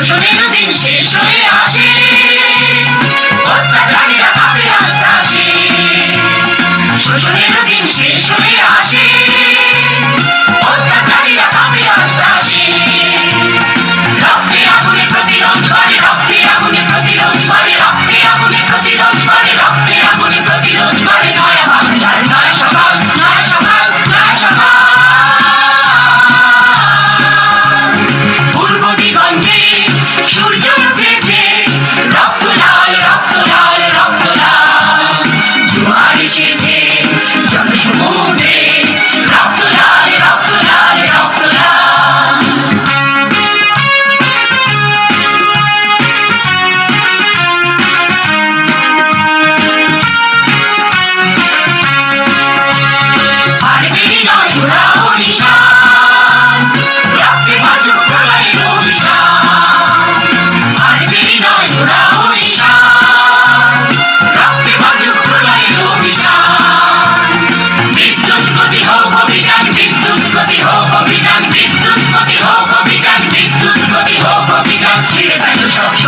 শোষণের দিন শেষ হয়ে আসে অত্যাচারীরা কাপে রাস্তা আসে দিন শেষ Thank you, sir.